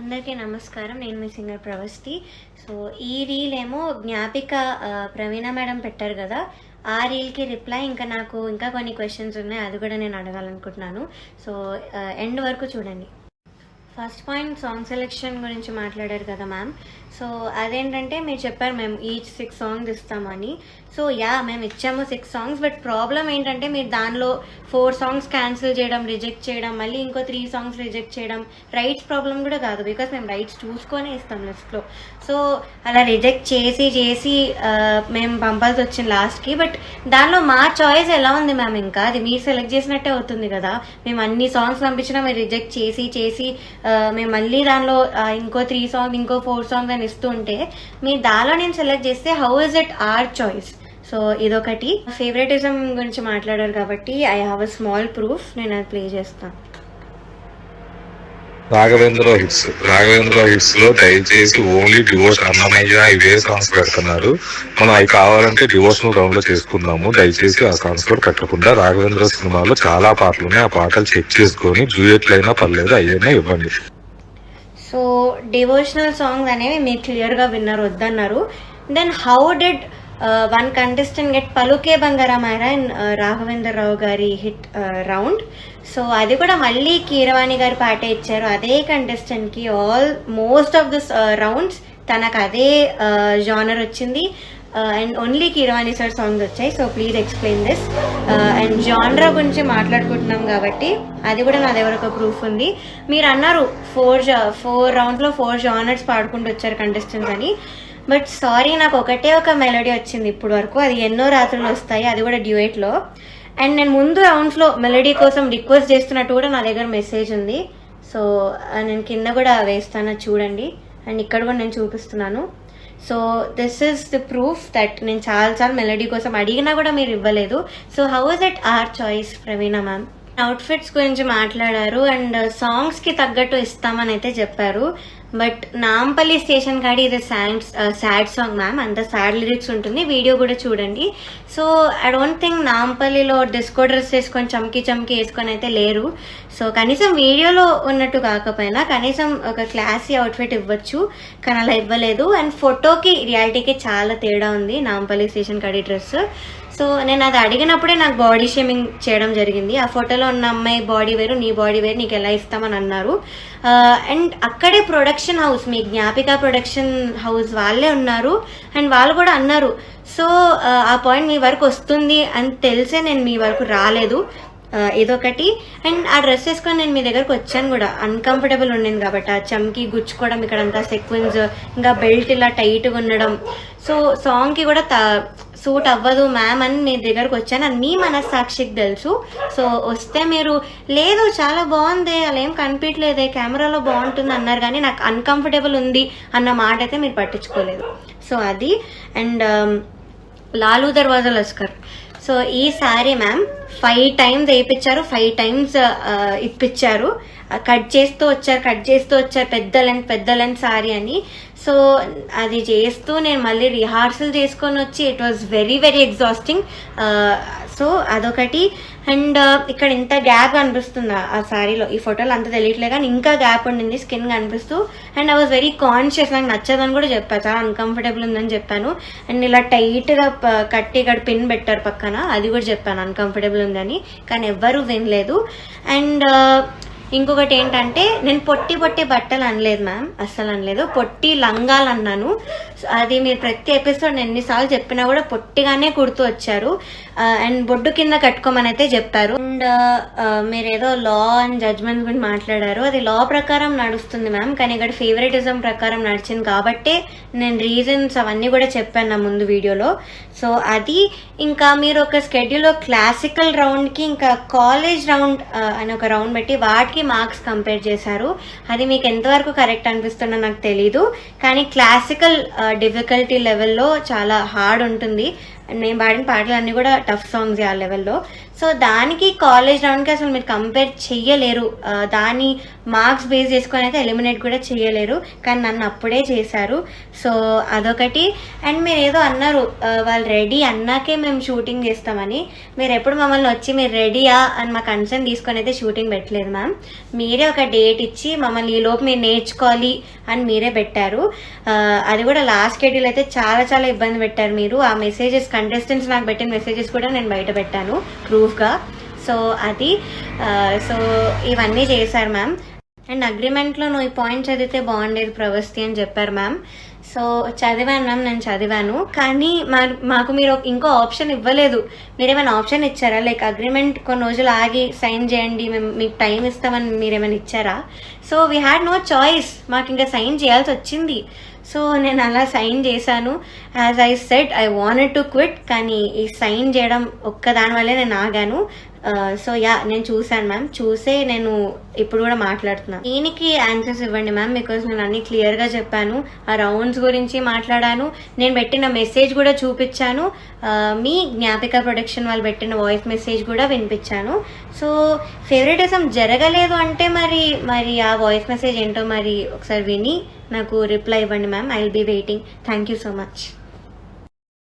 అందరికీ నమస్కారం. నేను మీ సింగర్ ప్రవస్తి. సో ఈ రీల్ ఏమో జ్ఞాపిక ప్రవీణ మేడం పెట్టారు కదా ఆ రీల్కి రిప్లై ఇంకా నాకు ఇంకా కొన్ని క్వశ్చన్స్ ఉన్నాయి అది కూడా నేను అడగాలనుకుంటున్నాను. సో ఎండ్ వరకు చూడండి. ఫస్ట్ పాయింట్ సాంగ్ సెలెక్షన్ గురించి మాట్లాడారు కదా మ్యామ్. సో అదేంటంటే మీరు చెప్పారు మేము ఈచ్ సిక్స్ సాంగ్స్ ఇస్తామని. సో యా మేము ఇచ్చాము సిక్స్ సాంగ్స్ బట్ ప్రాబ్లం ఏంటంటే మీరు దానిలో ఫోర్ సాంగ్స్ క్యాన్సిల్ చేయడం రిజెక్ట్ చేయడం మళ్ళీ ఇంకో త్రీ సాంగ్స్ రిజెక్ట్ చేయడం రైట్స్ ప్రాబ్లం కూడా కాదు బికాస్ మేము రైట్స్ చూసుకొని ఇస్తాం లిస్ట్లో సో అలా రిజెక్ట్ చేసి చేసి మేము పంపాల్సి వచ్చింది లాస్ట్కి బట్ దానిలో మా చాయిస్ ఎలా ఉంది మ్యామ్ ఇంకా? అది మీరు సెలెక్ట్ చేసినట్టే అవుతుంది కదా. మేము అన్ని సాంగ్స్ పంపించినా మీరు రిజెక్ట్ చేసి చేసి మేము మళ్ళీ దానిలో ఇంకో త్రీ సాంగ్ ఇంకో ఫోర్ సాంగ్స్ అని ఇస్తుంటే మీ దాలో నేను సెలెక్ట్ చేస్తే how is it our choice so ఇదొకటి. ఫేవరెటిజం గురించి మాట్లాడారు కాబట్టి I have a small proof నేను అది ప్లే చేస్తాను. రాఘవేంద్ర హిట్స్. రాఘవేంద్ర హిట్స్లో దయచేసి ఓన్లీ డివోర్స్ అన్నమయ్య ఇవే సాంగ్స్ పెడుతున్నారు. మనం అవి కావాలంటే డివోర్స్ను డౌన్లోడ్ చేసుకుందాము. దయచేసి ఆ సాంగ్స్ కూడా పెట్టకుండా రాఘవేంద్ర సినిమాలో చాలా పాటలు ఉన్నాయి ఆ పాటలు చెక్ చేసుకొని డ్యూయెట్లు అయినా పర్లేదు అయ్యైనా ఇవ్వండి. సో డివోషనల్ సాంగ్స్ అనేవి మీరు క్లియర్గా విన్నారు వద్దన్నారు. Then how did one contestant get పలుకే బంగారామారా ఇన్ రాఘవేందర్ రావు గారి హిట్ రౌండ్ సో అది కూడా మళ్ళీ కీరవాణి గారి పాటే ఇచ్చారు అదే కంటెస్టెంట్కి all most of this rounds తనకు అదే జానర్ వచ్చింది and only Keeravani sir songs వచ్చాయి so please explain this and జానరా గురించి మాట్లాడుకుంటున్నాం కాబట్టి అది కూడా నా దగ్గర ఒక ప్రూఫ్ ఉంది మీరు అన్నారు ఫోర్ ఫోర్ రౌండ్స్లో ఫోర్ జానర్స్ పాడుకుంటూ వచ్చారు కంటెస్టెంట్స్ అని బట్ సారీ నాకు ఒకటే ఒక మెలోడీ వచ్చింది ఇప్పుడు వరకు. అది ఎన్నో రాత్రులు వస్తాయి అది కూడా డ్యూయేట్లో. అండ్ నేను ముందు రౌండ్స్లో మెలోడీ కోసం రిక్వెస్ట్ చేస్తున్నట్టు కూడా నా దగ్గర మెసేజ్ ఉంది. సో నేను కింద కూడా వేస్తాను చూడండి. అండ్ ఇక్కడ కూడా నేను చూపిస్తున్నాను. So this is the proof that నేను చాలాసార్లు మెలడీ కోసం అడిగినా కూడా మీరు ఇవ్వలేదు. So how is that our choice Praveena ma'am outfits గురించి మాట్లాడారు అండ్ సాంగ్స్కి తగ్గట్టు ఇస్తామని అయితే చెప్పారు. బట్ నాంపల్లి స్టేషన్ కాడి ఇది సాంగ్ సాడ్ సాంగ్ మ్యామ్. అంత సాడ్ లిరిక్స్ ఉంటుంది. వీడియో కూడా చూడండి. సో ఐ డోంట్ థింక్ నాంపల్లిలో డిస్కో డ్రెస్ వేసుకొని చమ్కి చమ్కి వేసుకొని అయితే లేరు. సో కనీసం వీడియోలో ఉన్నట్టు కాకపోయినా కనీసం ఒక క్లాసీ అవుట్ఫిట్ ఇవ్వచ్చు. కానీ అలా ఇవ్వలేదు. అండ్ ఫోటోకి రియాలిటీకి చాలా తేడా ఉంది నాంపల్లి స్టేషన్ కాడి డ్రెస్. సో నేను అది అడిగినప్పుడే నాకు బాడీ షేమింగ్ చేయడం జరిగింది. ఆ ఫోటోలో ఉన్న అమ్మాయి బాడీ వేరు నీ బాడీ వేరు నీకు ఎలా ఇస్తామని అన్నారు. అండ్ అక్కడే ప్రొడక్షన్ హౌస్ మీ జ్ఞాపిక ప్రొడక్షన్ హౌస్ వాళ్ళే ఉన్నారు. అండ్ వాళ్ళు కూడా అన్నారు సో ఆ పాయింట్ మీ వరకు వస్తుంది అని తెలిసే నేను మీ వరకు రాలేదు. ఇదొకటి. అండ్ ఆ డ్రెస్ వేసుకొని నేను మీ దగ్గరకు వచ్చాను కూడా. అన్కంఫర్టబుల్ ఉండింది కాబట్టి ఆ చమ్కి గుచ్చుకోవడం ఇక్కడ అంతా సెక్వెన్స్ ఇంకా బెల్ట్ ఇలా టైట్గా ఉండడం. సో సాంగ్కి కూడా సూట్ అవ్వదు మ్యామ్ అని మీ దగ్గరకు వచ్చాను. అది మీ మనస్సాక్షికి తెలుసు. సో వస్తే మీరు లేదు చాలా బాగుంది అలా ఏం కనిపించలేదే కెమెరాలో బాగుంటుంది అన్నారు. కానీ నాకు అన్కంఫర్టబుల్ ఉంది అన్న మాట అయితే మీరు పట్టించుకోలేదు. సో అది. And um, Lalu Darwaza Lashkar. So ఈ సారీ మ్యామ్ ఫైవ్ టైమ్స్ వేయించారు ఫైవ్ టైమ్స్ ఇప్పించారు కట్ చేస్తూ వచ్చారు కట్ చేస్తూ వచ్చారు. పెద్ద లెంత్ పెద్ద లెంత్ సారీ అని. సో అది చేస్తూ నేను మళ్ళీ రిహార్సల్ చేసుకొని వచ్చి it was very very exhausting so అదొకటి. అండ్ ఇక్కడ ఇంత గ్యాప్ కనిపిస్తుంది ఆ- సారీలో. ఈ ఫోటోలో అంత తెలియట్లే కానీ ఇంకా గ్యాప్ ఉండింది స్కిన్ కనిపిస్తూ. And I was very conscious నాకు నచ్చదని కూడా చెప్పాను చాలా అన్కంఫర్టబుల్ ఉందని చెప్పాను. అండ్ ఇలా టైట్గా కట్టి ఇక్కడ పిన్ పెట్టారు పక్కన అది కూడా చెప్పాను అన్కంఫర్టబుల్ ఉందని. కానీ ఎవ్వరూ వినలేదు. అండ్ ఇంకొకటి ఏంటంటే నేను పొట్టి పొట్టి బట్టలు అనలేదు మ్యామ్ అస్సలు అనలేదు. పొట్టి లంగాలు అన్నాను. అది మీరు ప్రతి ఎపిసోడ్ ఎన్నిసార్లు చెప్పినా కూడా పొట్టిగానే కుడుతూ వచ్చారు. అండ్ బొడ్డు కింద కట్టుకోమని అయితే చెప్పారు. అండ్ మీరు ఏదో లా అండ్ జడ్జ్మెంట్ గురించి మాట్లాడారు. అది లా ప్రకారం నడుస్తుంది మ్యామ్ కానీ ఇక్కడ ఫేవరెటిజం ప్రకారం నడిచింది. కాబట్టే నేను రీజన్స్ అవన్నీ కూడా చెప్పాను నా ముందు వీడియోలో. సో అది ఇంకా మీరు ఒక స్కెడ్యూల్లో క్లాసికల్ రౌండ్కి ఇంకా కాలేజ్ రౌండ్ అని ఒక రౌండ్ పెట్టి వాటికి మార్క్స్ కంపేర్ చేశారు. అది మీకు ఎంతవరకు కరెక్ట్ అనిపిస్తుందో నాకు తెలీదు. కానీ క్లాసికల్ డిఫికల్టీ లెవెల్లో చాలా హార్డ్ ఉంటుంది. నేను పాడిన పాటలు అన్నీ కూడా టఫ్ సాంగ్స్ ఆ లెవెల్లో సో దానికి కాలేజ్ రౌండ్కి అసలు మీరు కంపేర్ చెయ్యలేరు. దాని మార్క్స్ బేస్ చేసుకొని అయితే ఎలిమినేట్ కూడా చేయలేరు కానీ నన్ను అప్పుడే చేశారు. సో అదొకటి. అండ్ మీరు ఏదో అన్నారు వాళ్ళు రెడీ అన్నాకే మేము షూటింగ్ చేస్తామని. మీరు ఎప్పుడు మమ్మల్ని వచ్చి మీరు రెడీయా అని మా కన్సర్న్ తీసుకొని అయితే షూటింగ్ పెట్టలేదు మ్యామ్ మీరే ఒక డేట్ ఇచ్చి మమ్మల్ని ఈ లోపు మీరు నేర్చుకోవాలి అని మీరే పెట్టారు. అది కూడా లాస్ట్ షెడ్యూల్ అయితే చాలా చాలా ఇబ్బంది పెట్టారు మీరు. ఆ మెసేజెస్ కంటెస్టెంట్స్ నాకు పెట్టిన మెసేజెస్ కూడా నేను బయట పెట్టాను ప్రూఫ్గా సో అది uh, సో ఇవన్నీ చేశారు మ్యామ్ అండ్ అగ్రిమెంట్లో నువ్వు ఈ పాయింట్ చదివితే బాగుండేది ప్రవస్తి అని చెప్పారు మ్యామ్. సో చదివాను మ్యామ్ నేను చదివాను. కానీ మా మాకు మీరు ఇంకో ఆప్షన్ ఇవ్వలేదు. మీరేమైనా ఆప్షన్ ఇచ్చారా? లైక్ అగ్రిమెంట్ కొన్ని రోజులు ఆగి సైన్ చేయండి మేము మీకు టైం ఇస్తామని మీరేమైనా ఇచ్చారా? So we had no choice మాకు ఇంకా సైన్ చేయాల్సి వచ్చింది. సో నేను అలా సైన్ చేశాను. As I said I wanted to quit కానీ ఈ సైన్ చేయడం ఒక్కదాని వల్లే నేను ఆగాను. Uh, సో యా నేను చూశాను మ్యామ్ చూసే నేను ఇప్పుడు కూడా మాట్లాడుతున్నాను దీనికి ఆన్సర్స్ ఇవ్వండి మ్యామ్ బికాస్ నేను అన్ని క్లియర్గా చెప్పాను. ఆ రౌండ్స్ గురించి మాట్లాడాను. నేను పెట్టిన మెసేజ్ కూడా చూపించాను. Uh, మీ జ్ఞాపిక ప్రొడక్షన్ వాళ్ళు పెట్టిన వాయిస్ మెసేజ్ కూడా వినిపించాను. సో ఫేవరెటిజం జరగలేదు అంటే మరి మరి ఆ వాయిస్ మెసేజ్ ఏంటో మరి ఒకసారి విని నాకు రిప్లై ఇవ్వండి ma'am I will be waiting thank you so much